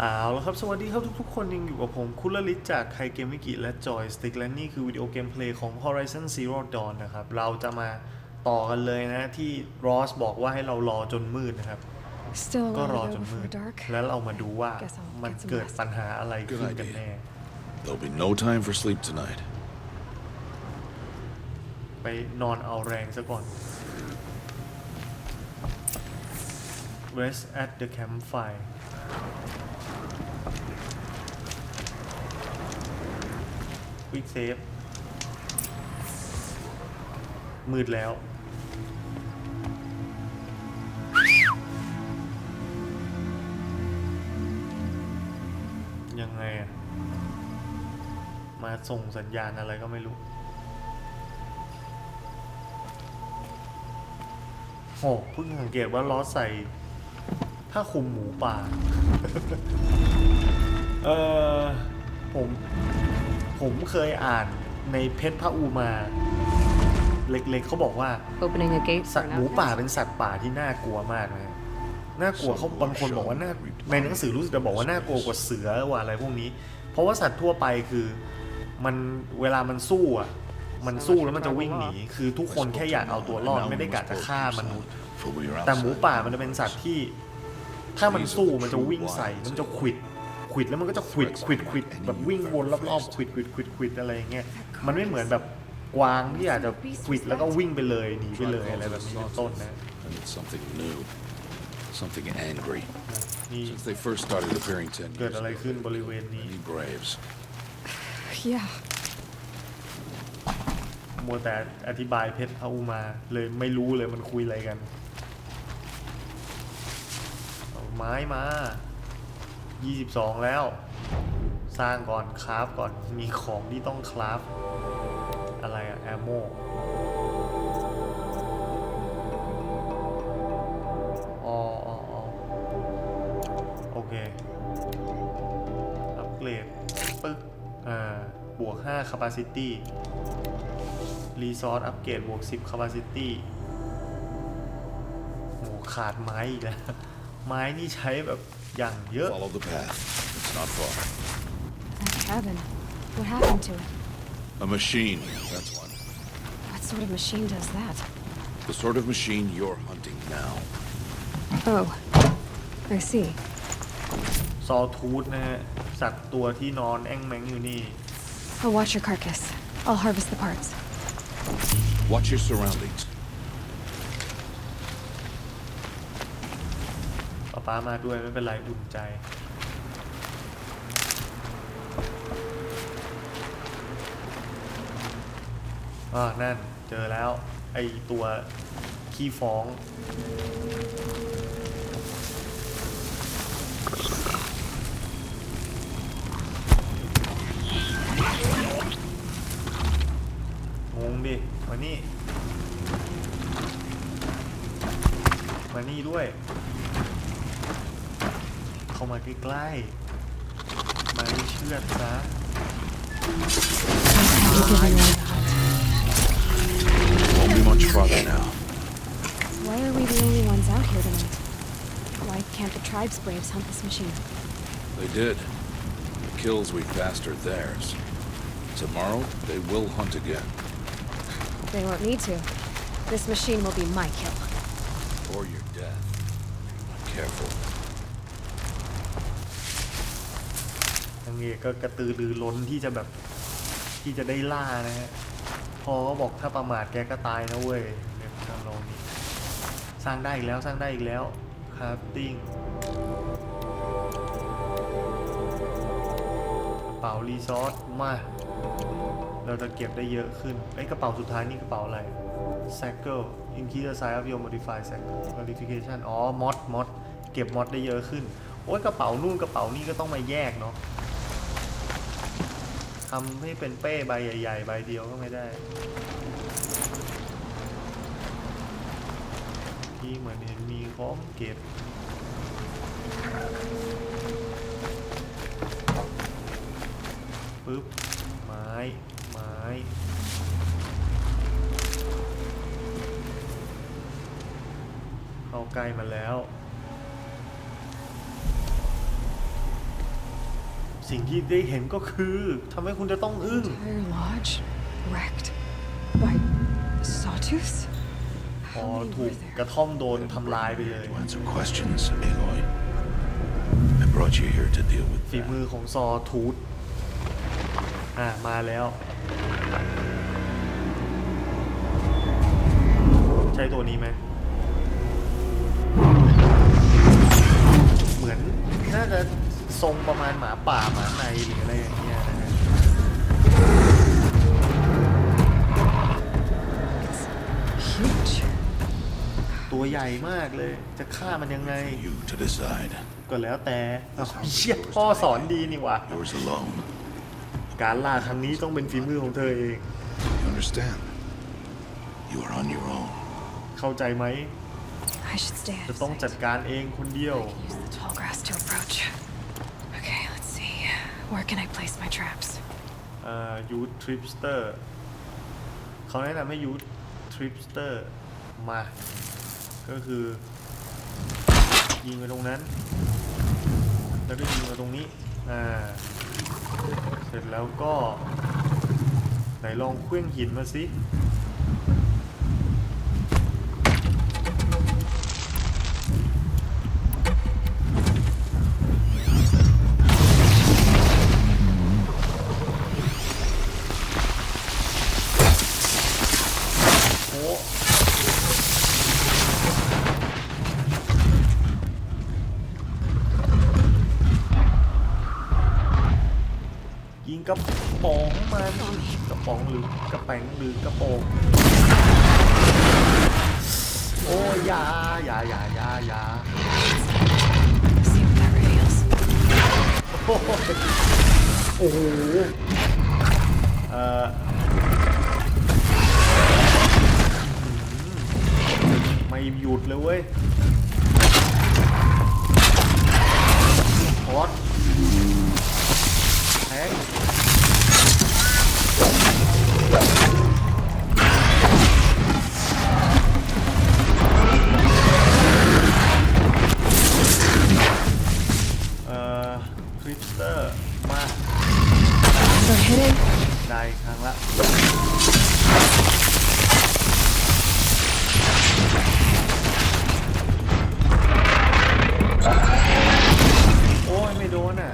เอาละครับ สวัสดีครับทุกๆคนยังอยู่กับผม คุณลลิตจากไคเกมวิกิและจอยสติ๊กและนี่คือวิดีโอเกมเพลย์ของ Horizon Zero Dawn นะครับ เราจะมาต่อกันเลยนะที่รอสบอกว่าให้เรารอจนมืดนะครับ Still a ก็รอ while จ to น go มืด before dark. แล้วเรามาดูว่า Guess I'll มัน get some เกิด rest. ปัญหาอะไรขึ้นกันแน่ There'll be no time for sleep tonight. ไปนอนเอาแรงซะก่อน Rest at the campfire วิกเซฟ มืดแล้ว ยังไงอะมาส่งสัญญาณอะไรก็ไม่รู้โหเพิ่งสังเกตว่าล้อใส่ผ้าคลุมหมูป่า เออผม ผมเคยอ่านในเพชรพระอูมา เล็กๆเขาบอกว่า Opening a gate สั for ต an ว์หมูป่า outpost? เป็นสัตว์ป่าที่น่ากลัวมากนะน่ากลัวเขาบางคนบอกว่าน่าในหนังสือรู้สึกจะบอกว่าน่ากลัวกว่าเสือว่าอะไรพวกนี้ เพราะว่าสัตว์ทั่วไปคือมันเวลามันสู้อะมันสู้แล้วมันจะวิ่งหนีคือทุกคนแค่อยากเอาตัวรอดไม่ได้กะจะฆ่ามนุษย์ For we were แต่หมู outside. ป่ามันจะเป็นสัตว์ที่ ถ้ามันสู้มันจะวิ่งใส่มันจะขวิดข วิดแล้วมันก็จะขวิดขวิดขวิดแบบวิ่งวนรอบๆขวิดขวิดขวิดขวิดอะไรอย่างเงี้ยมันไม่เหมือนแบบกวางที่อาจจะขวิดแล้วก็วิ่งไปเลยหนีไปเลยอะไรแบบนี้เป็นต้นนะ And it's something new. Something angry. นี่ Since they first started appearing 10เกิด years อะไร ago, ขึ้นบริเวณนี้ many braves. Yeah. มัวแต่อธิบายเพชรพระอุมาเลยไม่รู้เลยมันคุยอะไรกันเอาไม้มา 22แล้ว สร้างก่อนคราฟก่อนมีของที่ต้องคราฟ อะไรอะแอมโมอ๋ออ๋ออ๋อโอเค อัปเกรดปึ๊กอ่า บวก5 capacity รีซอสอัปเกรดบวก 10 capacity โหขาดไม้อีกแล้ว ไม้นี่ใช้แบบ อย่างเยอะ Follow the path. It's not far. That cabin. What happened to it? A machine. That's one. What sort of machine does that? The sort of machine you're hunting now. Oh. I see. ซอทูธนะฮะ สัตว์ตัวที่นอนแอ่งแมงอยู่นี่ I'll watch your carcass. I'll harvest the parts. Watch your surroundings. ป้ามาด้วยไม่เป็นไรอุ่นใจ อ่านั่นเจอแล้ว ไอตัวขี้ฟ้องงงดิมานี่ มานี่ด้วย เข้ามาใกล้ๆมาให้เชือดซะ You're giving away the hunt. Won't be much farther now. Why are we the only ones out here tonight? Why can't the tribes braves hunt this machine? They did. The kills we passed are theirs. Tomorrow, they will hunt again. They won't need to. This machine will be my kill. Or your death. Careful. ทาง เอกก็กระตือรือร้นที่จะแบบที่จะได้ล่านะฮะพอก็บอกถ้าประมาทแกก็ตายนะเว้ยเนี่ยทางโลงนี้สร้างได้อีกแล้วสร้างได้อีกแล้วคราฟติ้งกระเป๋ารีซอสมา เราจะเก็บได้เยอะขึ้นไอ้กระเป๋าสุดท้ายนี่กระเป๋าอะไร Cycle Increase the size of your modify cycle modification อ๋อ mod mod เก็บมอดได้เยอะขึ้น โอ้ยกระเป๋านู่นกระเป๋านี่ก็ต้องมาแยกเนาะ ทำให้เป็นเป้ใบใหญ่ๆใบเดียวก็ไม่ได้ ที่เหมือนเห็นมีของเก็บปึ๊บ ไม้ ไม้ เข้าใกล้มาแล้ว สิ่งที่ได้เห็นก็คือทำให้คุณจะต้องอึ้ง Entire lodge wrecked by sawtooths. พอ How many ถู were ก there? กระท่อมโดนทำลายไปเลย To answer questions, Aloy. I brought you here to deal with ฝี that. มือของซอทูธอะ มาแล้ว ใช่ตัวนี้ไหม เหมือน น่าจะ ทรงประมาณหมาป่าหมาในหรืออะไรอย่างเงี้ยนะฮะ Huge. ตัวใหญ่มากเลย จะฆ่ามันยังไง You to decide. ก็แล้วแต่เอาเชี่ยพ่อสอนดีนี่หว่า Yours alone. การล่าครั้งนี้ต้องเป็นฝีมือของเธอเอง You understand? You are on your own. เข้าใจไหม I should stay จะ out ต้อง of จัด sight. การเองคนเดียว Use the tall grass to approach. Where can I place my traps? ยูทริปสเตอร์เขาแนะนำให้ยูททริปสเตอร์มา ก็คือ ยิงไปตรงนั้น แล้วก็ยิงมาตรงนี้ อ่า เสร็จแล้วก็ ไหนลองเคลื่องหินมาสิ หรือกระโปรงโอ้ยยาอยาอยาอยาอยาโอ้โหเอ่อไม่หยุดเลยเว้ยพอดแทง ได้ครั้งละโอ้ยไม่โดนอะ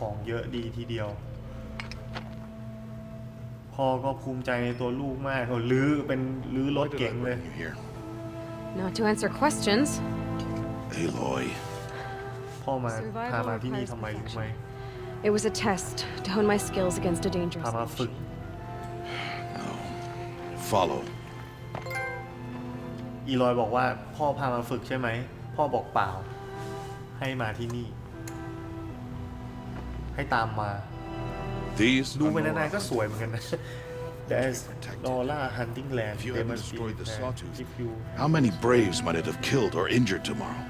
ของเยอะดีทีเดียว พ่อก็ภูมิใจในตัวลูกมากเขาลื้อเป็นลื้อรถ Why did I เก่งเลย bring you here? Not to answer questions. Aloy. พ่อมา Survival พามาที่นี่ requires ทำไมรู้ไหม It was a test to hone my skills against a dangerous พามาฝึก machine. No. Follow. อีลอยบอกว่าพ่อพามาฝึกใช่ไหม พ่อบอกเปล่า ให้มาที่นี่ ให้ตามมา These ดู are ไป Nora นานๆก็สวยเหมือนกันนะ There's protected. Nora Hunting Land If you They hadn't must be destroyed the prepared. sawtooth, If you How many Braves might it have killed or injured tomorrow?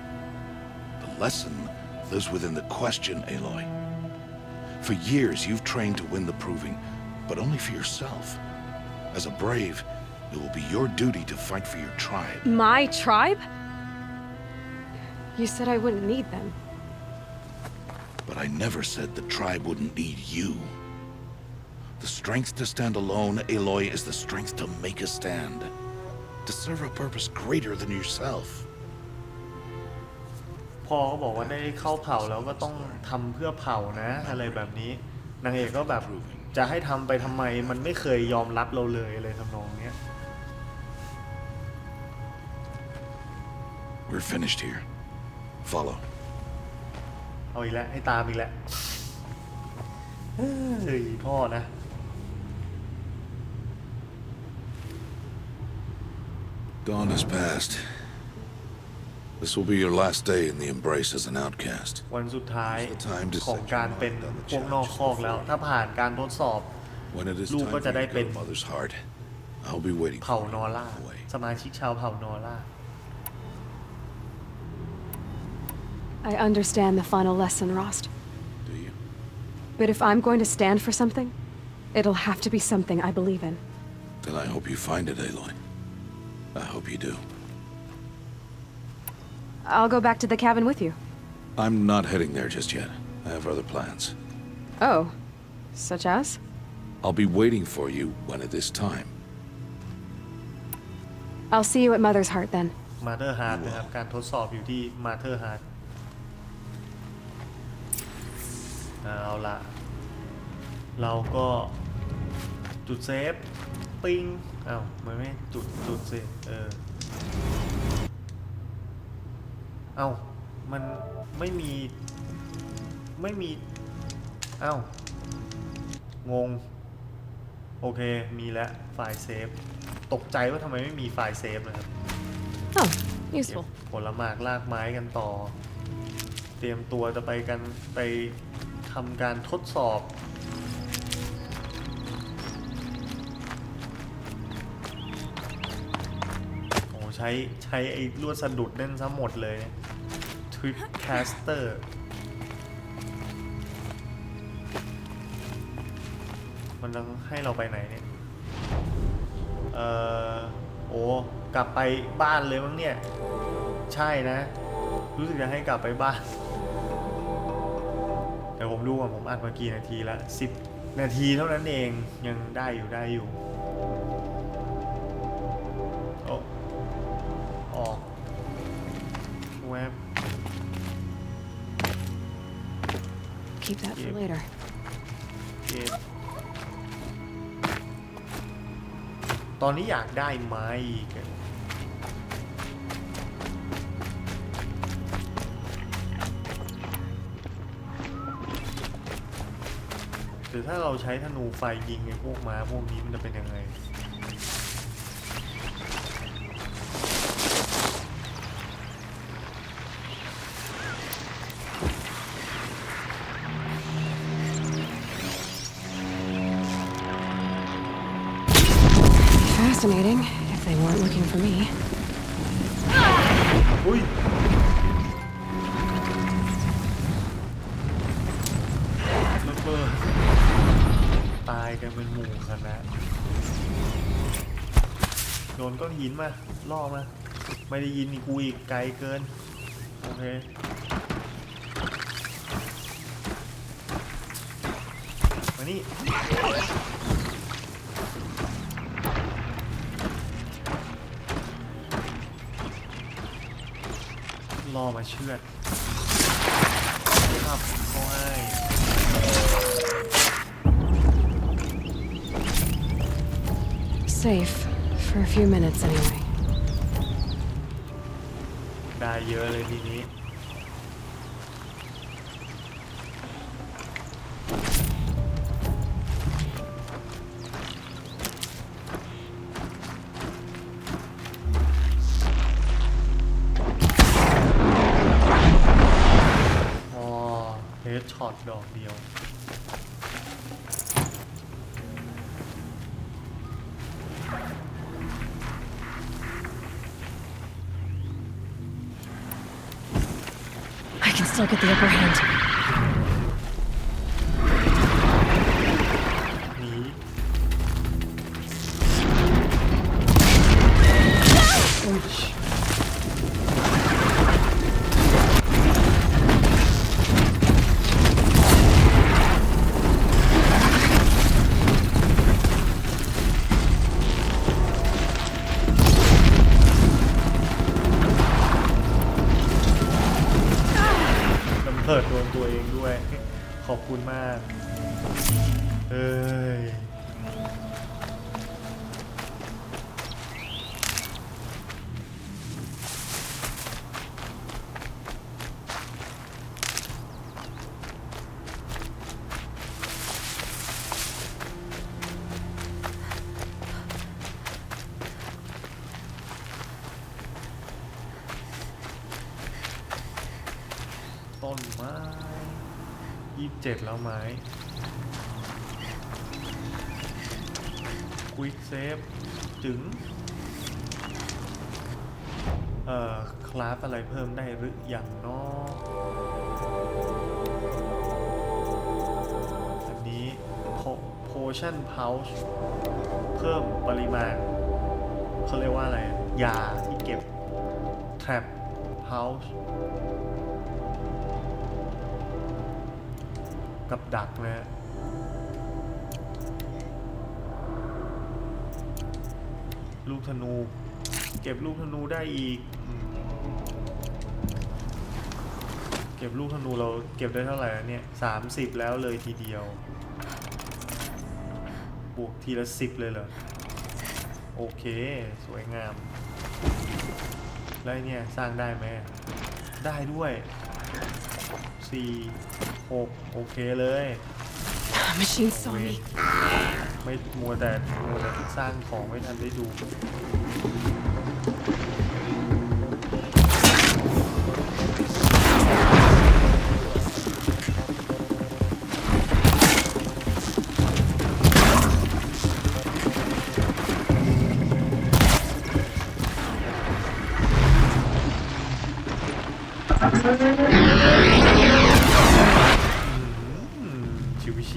The lesson lives within the question, Aloy. For years, you've trained to win the proving, but only for yourself. As a brave, it will be your duty to fight for your tribe. My tribe? You said I wouldn't need them. But I never said the tribe wouldn't need you. The strength to stand alone, Aloy, is the strength to make a stand. To serve a purpose greater than yourself. พ่อก็บอกว่าได้เข้าเผ่าแล้วก็ต้องทำเพื่อเผ่านะ อะไรแบบนี้ นางเอกก็แบบจะให้ทำไปทำไมมันไม่เคยยอมรับเราเลยอะไรทำนองเนี้ย We're finished here. Follow. เอาอีกแล้วให้ตามอีกแล้วเฮ้ยพ่อนะ Dawn has passed. This will be your last day in the embrace as an outcast. วันสุดท้าย The time to ของ set การ your เป็น mind on the พวกนอกคอกแล้ว ถ้าผ่านการทดสอบ When it is Lu time có for จะ you ได้ to เป็น go to Mother's Heart, I'll be waiting เผ่า for you นอ on ร่า the way. สมาชิกชาวเผ่านอร่า I understand the final lesson, Rost. Do you? But if I'm going to stand for something, it'll have to be something I believe in. Then I hope you find it, Aloy. I hope you do. I'll go back to the cabin with you. I'm not heading there just yet. I have other plans. Oh, such as? I'll be waiting for you when it is time. I'll see you at Mother's Heart then. มาเธอร์ฮาร์ดนะครับ การทดสอบอยู่ที่มา เธอร์ฮาร์ดเอาละเราก็จุดเซฟปิงอ้าวมันไม่จุดจุดสิเออเอ้ามันไม่มีไม่มีเอ้างง โอเคมีแล้วไฟล์เซฟ ตกใจว่าทำไมไม่มีไฟล์เซฟนะครับ Oh, เก็บ useful. ผลหมากลากไม้กันต่อ เตรียมตัวจะไปกันไป ทำการทดสอบ โอ้ใช้ใช้ไอ้ลวดสะดุดนั่นซะหมดเลยทริปแคสเตอร์มันต้องให้เราไปไหนเนี่ย เอ่อ โอ้ กลับไปบ้านเลยมั้งเนี่ย ใช่นะ รู้สึกจะให้กลับไปบ้าน ผมดูก่อนผมอัดมากี่นาทีละสิบนาทีเท่านั้นเองยังได้อยู่ได้อยู่โอ้ออกแวบ Keep that for Yep. later. เก็บตอนนี้อยากได้ไม้อีกอะ หรือถ้าเราใช้ธนูไฟยิงไอ้พวกม้าพวกนี้มันจะเป็นยังไง กันเป็นหมู่คณะโดนก้อนหินมาล่อมาไม่ได้ยินกูอีกไกลเกิน โอเคมานี่ล่อมาเชือด Safe, for a few minutes anyway. ได้เยอะเลยทีนี้ อ๋อเฮดช็อตดอกเดียว I can still get the upper hand. ด้วย ขอบคุณมาก เอ้ย เเจ็ดแล้วไหมควิกเซฟจึง เอ่อ คลาสอะไรเพิ่มได้หรืออยังนาะอันนี้ potion pouch เพิ่มปริมาณเขาเรียกว่าอะไร ยาที่เก็บ trap pouch กับดักนะฮะลูกธนู เก็บลูกธนูได้อีก เก็บลูกธนูเราเก็บได้เท่าไหร่เนี่ยสามสิบแล้วเลยทีเดียว บวกทีละสิบเลยเหรอ โอเค สวยงาม แล้วเนี่ย สร้างได้ไหม ได้ด้วย สี่หกโอเคเลย Machine saw me. ไม่มัวแต่มัวแต่สร้างของไม่ทันได้ดูอื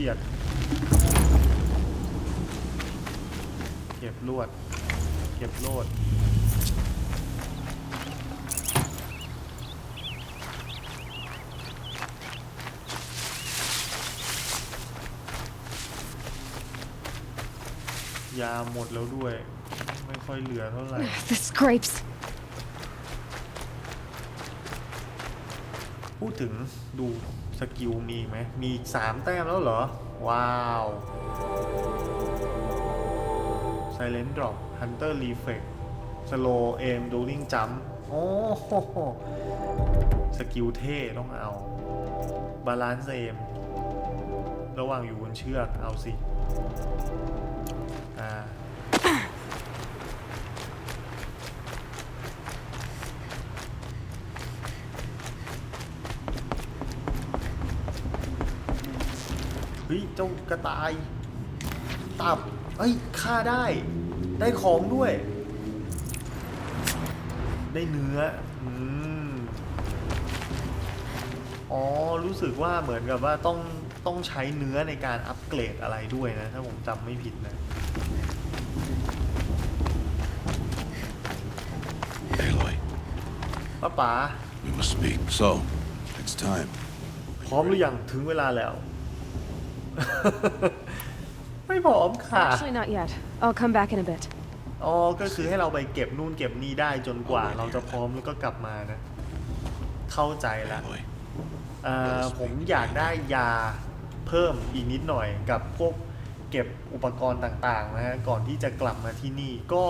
ฉียด เก็บลวด เก็บโลด ยาหมดแล้วด้วย ไม่ค่อยเหลือเท่าไหร่ The scrapes. พูดถึงดูส กิลมีไหมมีสามแต้มแล้วเหรอ ว้าว Silent Drop Hunter Reflex Slow Aim Dueling Jump โอ้โหสกิลเท่ต้องเอา Balance Aim ระหว่างอยู่บนเชือกเอาสิ อ่า ฮ้ยเจ้ากระต่าย ตับเอ้ยฆ่าได้ ได้ของด้วย ได้เนื้ออืมอ๋อ รู้สึกว่าเหมือนกับว่าต้องต้องใช้เนื้อในการอัปเกรดอะไรด้วยนะ ถ้าผมจำไม่ผิดนะ Aloy, ป้าป๋า we must speak. So, it's time. พร้อมหรือยังถึงเวลาแล้ว ไม่พร้อมค่ะ Actually, not yet. I'll come back in a bit. อ๋อ ก็คือให้เราไปเก็บนู่นเก็บนี่ได้จนกว่า เราจะพร้อมแล้วก็กลับมานะ เข้าใจแล้ว Aloy, เอ่อผมอยากได้ยาเพิ่มอีกนิดหน่อยกับพวกเก็บอุปกรณ์ต่างๆนะฮะก่อนที่จะกลับมาที่นี่ก็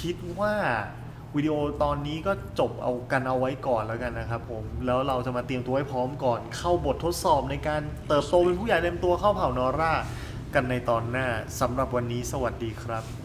คิดว่า วิดีโอตอนนี้ก็จบเอากันเอาไว้ก่อนแล้วกันนะครับผมแล้วเราจะมาเตรียมตัวให้พร้อมก่อน เข้าบททดสอบในการเติบโตเป็นผู้ใหญ่เต็มตัวเข้าเผ่านอร่า กันในตอนหน้าสำหรับวันนี้สวัสดีครับ